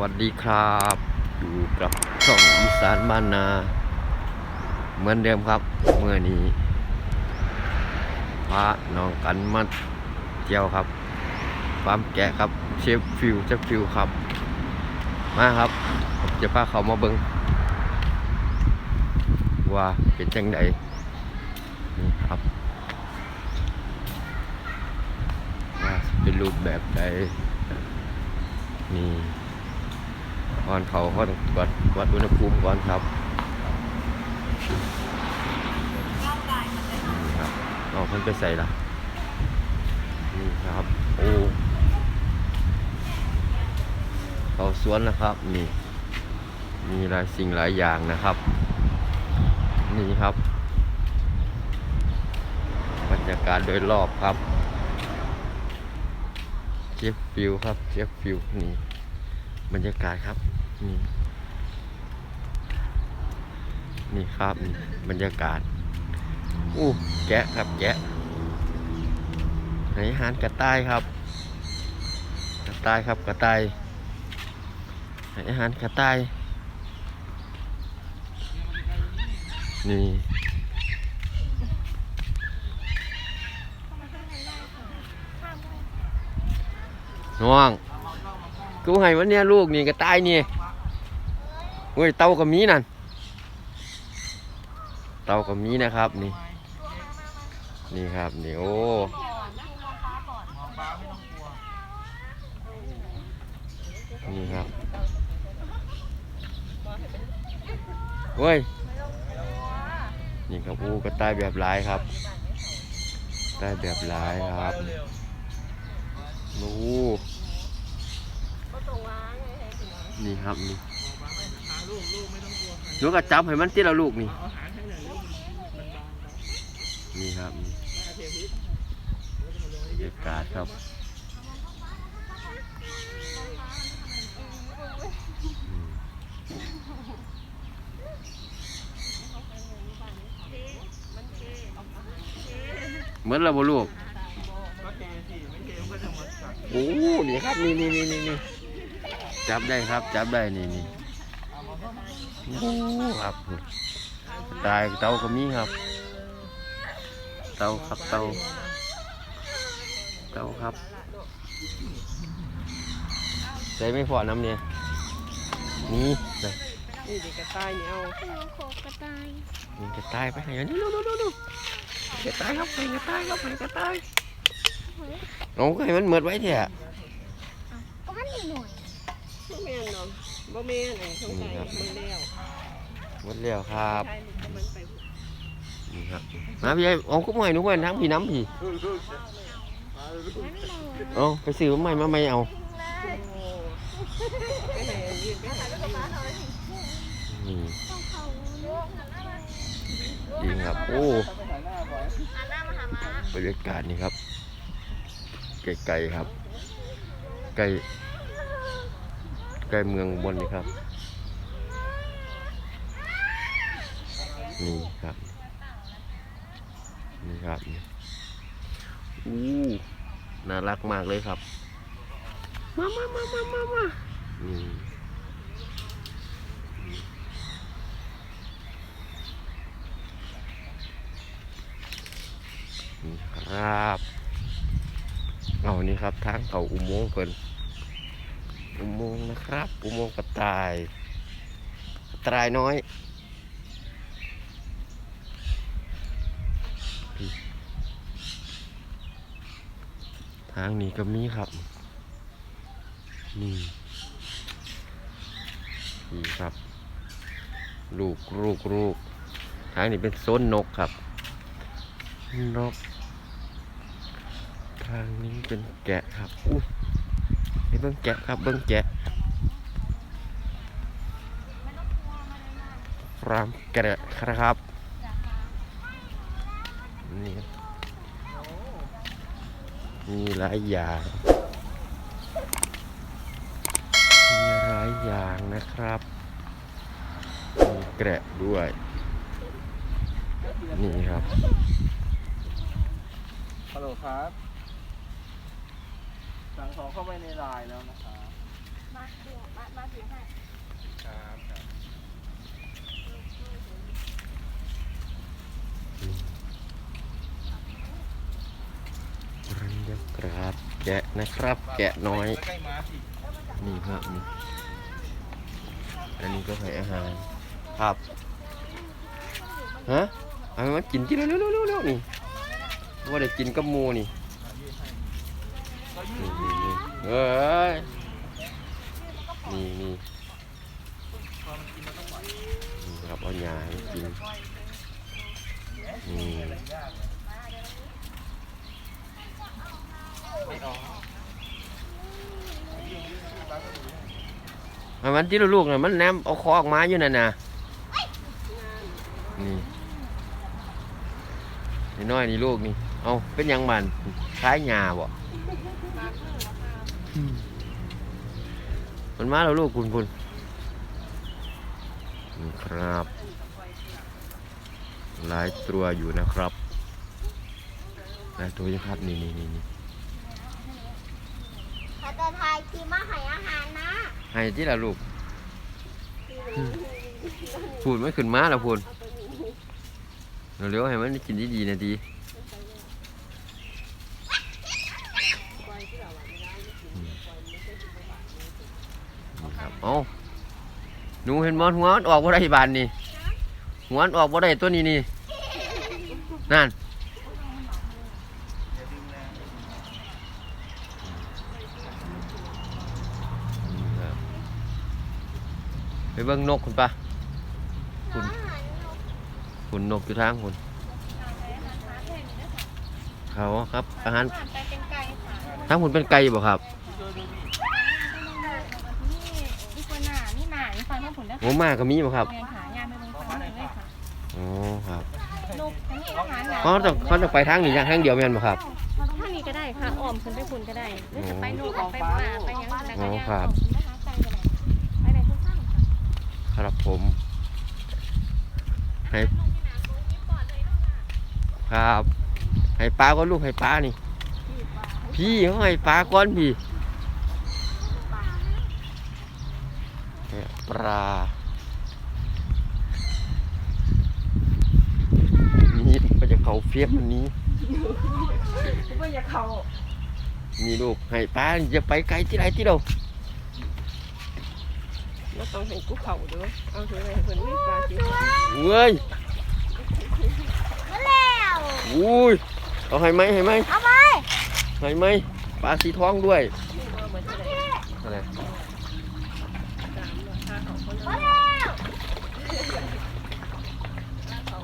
วัสดีครับ อยู่กับช่องอีสานบ้านนา เหมือนเดิมครับ เมื่อนี้พระน้องกันมาเที่ยวครับฟาร์มแกะครับเชฟฟิวเชฟฟิวครับ มาครับผมจะพาเขามาเบิงว่าเป็นจังไดนี่ครับว่าเป็นรูปแบบใดนี่ ก่อนเขาเขาต้องวัดวัดอุณหภูมิก่อนครับนี่ครับเอาเพิ่นไปใส่ละนี่ครับโอ้เขาสวนนะครับนี่มีหลายสิ่งหลายอย่างนะครับ นี่ครับบรรยากาศโดยรอบครับเจฟฟิวครับเจฟฟิวนี่บรรยากาศครับ นี่นี่ครับนี่บรรยากาศอู้แกะครับแกะไหนอาหารกระต่ายครับ กระต่ายครับกระต่ายไหนอาหารกระต่ายนี่น้องกูให้วันนี้ลูกนี่ก็ตายนี่ เว้ยเต่ากับมีนั่น เต่ากับมีนะครับนี่ นี่ครับนี่โอ้นี่ครับเว้ย นี่ครับอู้ก็ใต้แบบลายครับใต้แบบลายครับอู้นี่ครับนี่ ลูก็จับให้มันที่ละลูกนี่นี่ครับนี่บรรยากาศครับเหมือนเราบลูกโอ้นี่ครับ นี่นี่นี่นี่จับได้ครับ จับได้นี่นี่ โอ้ครับตายเตาก็มีครับ เตาครับเตาเตาครับใส่ไม่พอน้ำเนี่ยนี่ใส่นี่เด็กกระต่ายเนี่ยเอาโคกระต่ายนี่กระต่ายไปไหนนี่ดูดูดูดูกระต่ายครับไปกระต่ายครับไปกระต่ายโอ้ก็ให้มันเหมือดไว้เถอะก็มันนิดหน่อยบ่แม่นเนาะบ่แม่นไอ้สงสัยมันแล้ว หมดแล้วครับใช่มันไปนี่ครับมาพี่ไอ้เอากุ้งใหม่หนุ่มกันทั้งพี่น้ำพี่มันมองเอาไปซื้อมาใหม่มาใหม่เอาโอ้ไปไหนยืนไปหาลูกค้านี่ต้องเขาโยกจริงครับโอ้บรรยากาศนี่ครับไกลๆครับ ไกลใกล้เมืองบนนี่ครับ นี่ครับ นี่ครับนี่อู้น่ารักมากเลยครับ มามามามามามานี่นี่ครับเอานี่ครับทางเขาอุโมงค์เพิ่นอุโมงค์นะครับ อุโมงค์กระต่ายกระต่ายน้อย ทางนี้ก็มีครับ นี่นี่ครับ ลูกลูกลูกทางนี้เป็นโซนนกครับ นก ทางนี้เป็นแกะครับอู้เบิ้งแกะครับเบิ้งแกะฟาร์มแกะครับ นี่ มีหลายอย่าง มีหลายอย่างนะครับ มีแกะด้วย นี่ครับฮัลโหลครับสั่งของเข้าไปในไลน์แล้วนะครับ มาดูมามาบรร ยากาศแกะนะครับ แกะน้อย นี่ครับนี่อันนี้ก็ให้อาหารครับฮะเอามากินที่เร็วเร็วเร็วเร็วนี่ว่าได้กินกับมูนี่นี่นี่นี่เอ้ยนี่นี่นี่ครับเอาหญ้าให้กินนี่ ไมันมันที่ลูกๆน่ะมันแนมเอาคอออกมาอยู่นั่นน่ะนี่นี่น้อยนี่ลูกนี่ เอาเป็นยังมันคล้ายหญ้าบ่มันมาแล้วลูกคุณคุณนี่ครับ หลายตัวอยู่นะครับหลายตัวยู่ครับ นี่นี่นี่าจะทายกีมาให้อาหารนะให้ที่ละลูก พูดไม่ขึ้นมาแล้วพูดเร็วๆให้มันกินดีๆนะดีนี่ครับเอ้าหนูเห็นมอนหัวมันออกบ่ได้บานนี่หัวมันออกบ่ได้ตัวนี้นี่นั่นนี่ครับไป เบิ่งนกคุณปะคุณอาหารนกคุณนกอยู่ทางคุณเขาครับอาหารผ่านไปเป็นไก่ค่ะทางคุณเป็นไก่บ่ครับนี่ดีกว่าหนานี่หนานี่ฟังว่าผลได้โอ้มาก็มีบ่ครับเรียนขายาไม่ลงฟังเลยค่ะอ๋อครับนกอันนี้อาหารหนาเขาต้องเขาต้องไปทางนี้ทางเดียวแม่นบ่ครับถ้านี้ก็ได้ค่ะอ้อมขึ้นไปคุณก็ได้หรือจะไปโน่นไปป่าไปหยังอะไรอ๋ก็อได้ ค่ะครับผมให้ครับ ให้ปลาก็ลูกให้ปลานี่ พี่เขาให้ปลาก่อนพี่ให้ปลานี่ก็จะเขาเฟียบมันนี้ก็อย่าเข้ามีลูกให้ปลาจะไปไกลที่ไหนที่เรา แล้วต้องให้กูเข้าเด้อเอาถือไปให้เพิ่นวิ่งปลาสิเว้ยมาแล้วอุ้ยเอาให้ไหมให้ไหมเอาไปให้ไหมปลาสีท้องด้วยเอามาจะได้อะไรตามราคาของคนมาแล้ว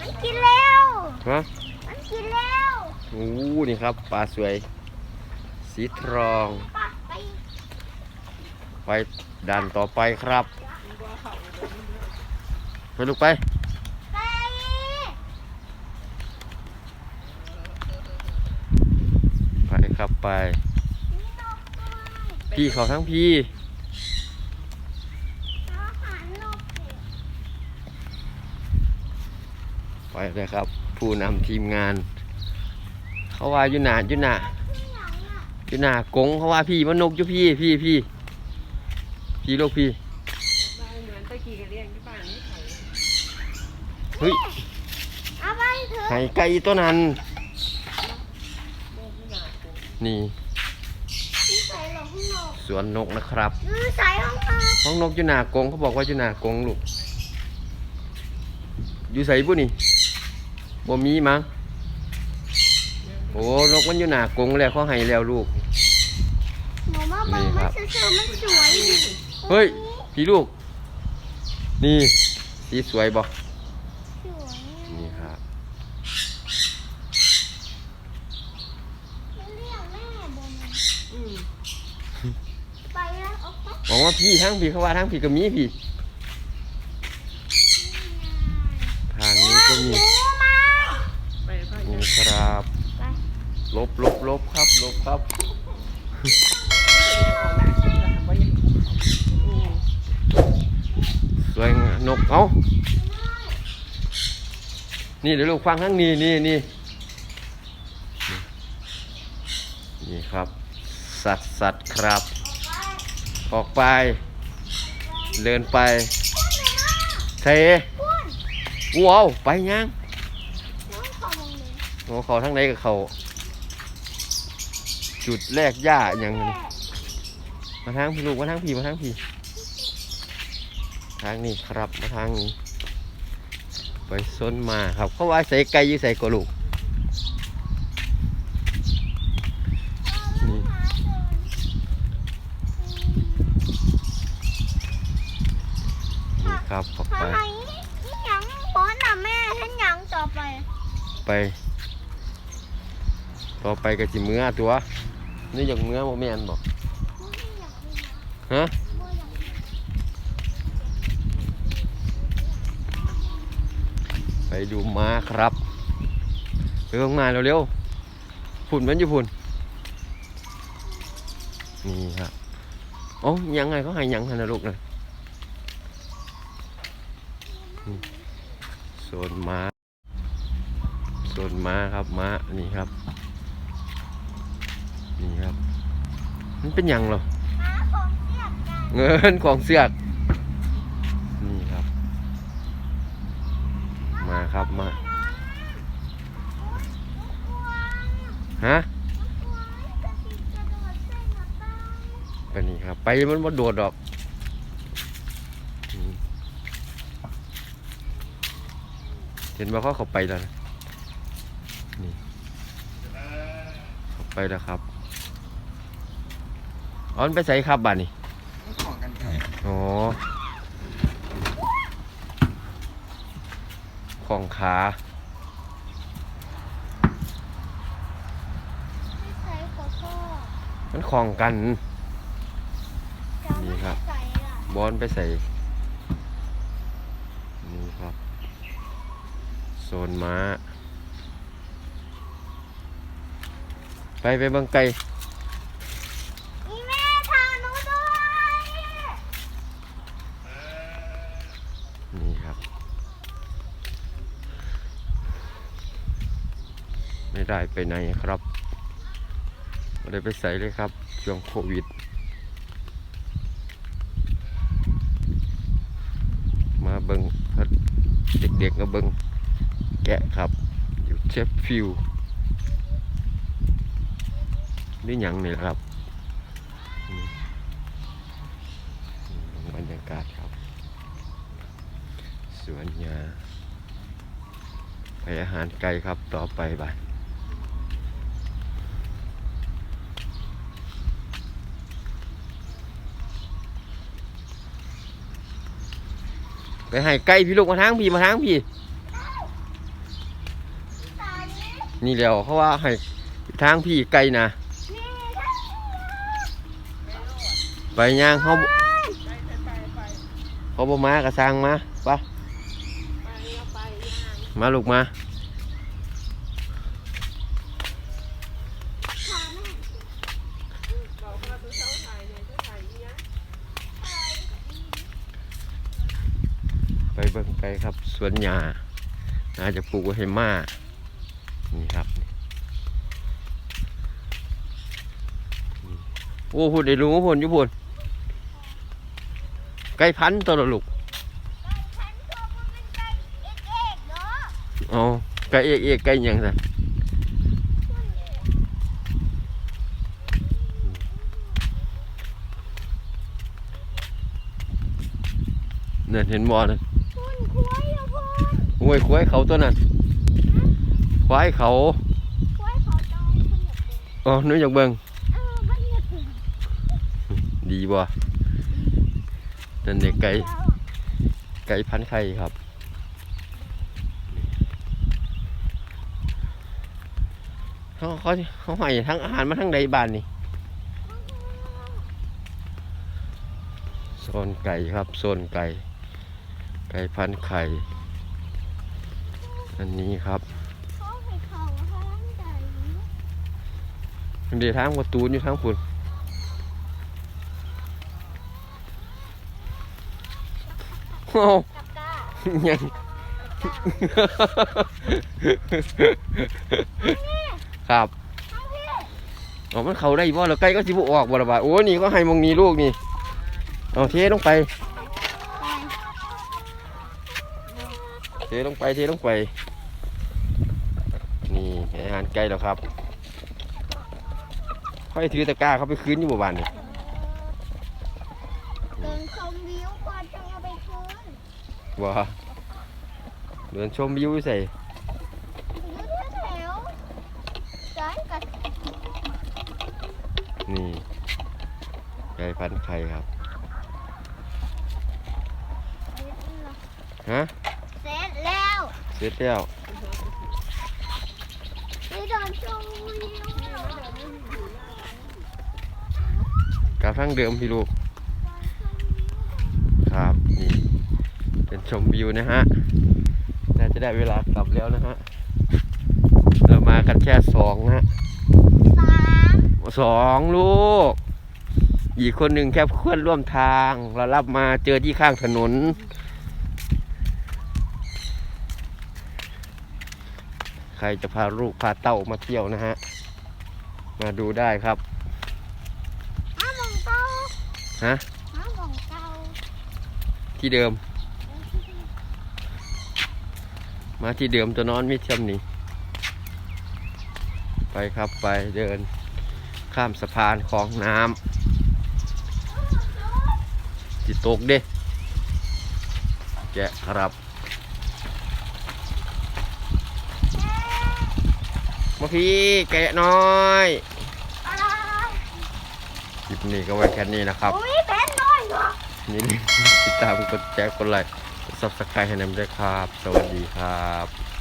มันกินแล้วฮะมันกินแล้วโอ้นี่ครับปลาสวย สีทองปะไป ไปดันต่อไปครับไปลูกไปไปครับไป พี่เขาทั้งพี่ไปเลยครับ ผู้นำทีมงาน เขาว่ายู่หนาอยู่หนายู่หนากงเขาว่าพี่มันนกอยู่พี่พี่พี่ พี่ลูกพี่บ้านเหมือนตะกี้ก็เลี้ยงที่บ้านนี่เขาเฮ้ยเอาไปเถอะไก่ไก่ตัวนั้นเลี้ยงที่นากูนี่ที่ใส่หลงนกสวนนกนะครับอือใส่ห้องนกห้องนกอยู่หนากงเขาบอกว่าอยู่หนากงลูก อยู่ใส่บุนี่บ่มีมั้งโอ้นกมันอยู่หนากงแล้วเขาให้แล้วลูกหนูมาเบิ่งนี่คมัรันบสวยๆมันสวยดี เฮ้ยพี่ลูก นี่สีสวยบ่สวยนี่ครับมันเรียกแม่บนอืมไปแล้วเอาไปบอกว่าพี่ทั้งพี่เขาว่าทั้งพี่ก็มีพี่ ทางนี้ก็มี หนูมาไปพ่อนี่จะครับ ไป ลบลบลบครับ ลบครับบ่ยังอืม สวยงาม นกเอานี่เดี๋ยวลูกฟังทั้งนี้นี่นี่นี่ครับ สัตว์สัตว์ครับ ออกไป เดินไปเทว้าวไปยังน้องขอมองเลยโอ้เขาทั้งไหนกับเขาจุดแรกหญ้าอย่างนี้มาทางพี่ลูกมาทางพี่มาทางพี่ ทางนี้ครับมาทางนี้ ไปส้นมาครับ เขาว่าใส่ไก่อยี่ใส่กระลูกนี่นี่ครับเข้าไปทำไมนี่ยังบอสน่ะแม่ฉันยังต่อไป ไป ต่อไปก็จิเมื่อตัว นี่อย่างเมื่อโมแมนบอกฮะ ไปดูม้าครับไปลงมาเร็วๆฝุ่นมันอยู่ฝุ่นนี่ครับโอ้ยังไงเขาให้ยังหันนะลูกนะนี่โซนม้าโซนม้าครับม้านี่ครับ นี่ครับ มันเป็นหยังเหรอหาของเสียบกันเงินของเสือกนี่ครับ มาครับมา ฮะกระติกกระโดดเส้นมาป้าไปนี่ครับ ไปมันมาโดดดอกอืมเห็นว่าเขาเขาไปแล้วนะนี่เขาไปแล้วครับเอ๋อนไปใส่ครับบ้านนี่อ๋อ ของขาไม่ใส่ขอโทษมันของกันจะไม่ให้ใส่ล่ะบอลไปใส่นี่ครับโซนม้า ไปไปเบังไก่ อีแม่ทาหนูด้วย นี่ครับ ไปไหนครับไม่ได้ไปใส่เลยครับ ช่วงโควิด มาเบิงเพิ่นเด็กๆก็เบิงแกะครับ อยู่เชฟฟิลด์นี่หยังนี่ครับบรรยากาศครับ สวนยาไปอาหารไก่ครับต่อไปบ่าย ไปให้ไก่พี่ลูกมาทางพี่มาทางพี่นี้นี่แล้วเขาว่าให้ทางพี่ไก่นะไปย่างเขาเขาบ่มากระซังมาปะมาลูกมา ไปเบิ่งไกลครับส วนหญ้าน่าจะปลูกไว้ให้มานี่ครับนี่โอ้พูดได้รู้พูดอยู่พูดไก่พันธุ์ตัวละลูกฉันชอบมันเป็นไก่เอกเอกเนาะเอาไก่เอกเอกไก่หยังไงเนี่ยเห็นบ่นะคุณคุ้ยอะพ่อ โอ้ยควายเขาตัวนั้นควายเขาคุ้ยขอจองคุณอยากเป็นอ๋อนึกอยากเบิ่งเออมันอยากเป็นดีบ่นั่นเด็กไก่ไก่พันธุ์ไข่ครับเขาเขาเขาให้ทั้งอาหารมาทั้งใดบ้านนี่โซนไก่ครับโซนไก่ ไก่พันธุ์ไข่ อันนี้ครับเดี๋ยวทางประตูอยู่ทางคุณโอ้ยังครับเอามันเขาได้บ่แล้วใกล้ก็สิบุออกบ่ละบาโอ้นี่ก็ให้มองนี้ลูกนี่เอาเทลงไป เทลงไปเทลงไป ไก่แล้วครับค่อยถือตะกร้าเขาไปคืนอยู่หมู่บ้านนี่เดินชมวิวก่อนจะเอาไปคืนว้าเดินชมวิวใส่ยืดแถวๆซ้ายกับนี่ไก่พันไข่ครับฮะเสร็จแล้วเสร็จแล้ว ไปเดินชมวิว กลับทางเดิมพี่ลูก ครับนี่เป็นชมวิวนะฮะ น่าจะได้เวลากลับแล้วนะฮะ เรามากันแค่สองนะฮะสองลูก อีกคนหนึ่งแค่เพื่อนร่วมทาง เรารับมาเจอที่ข้างถนน ใครจะพาลูกพาเต้ามาเที่ยวนะฮะ มาดูได้ครับ ฮะห้าโมงเก้าที่เดิม มาที่เดิมตัวนอนมิเทียมนี่ไปครับไปเดินข้ามสะพานของน้ำจิตกเด้แกะครับมาพี่แกะน้อยอะไรคลิปนี้ก็ไว้แค่นี้นะครับอุ้ยเป็นน้อย นี่ติดตามกดแชร์กดไลค์กดซับสไครต์ให้นำด้วยครับ สวัสดีครับ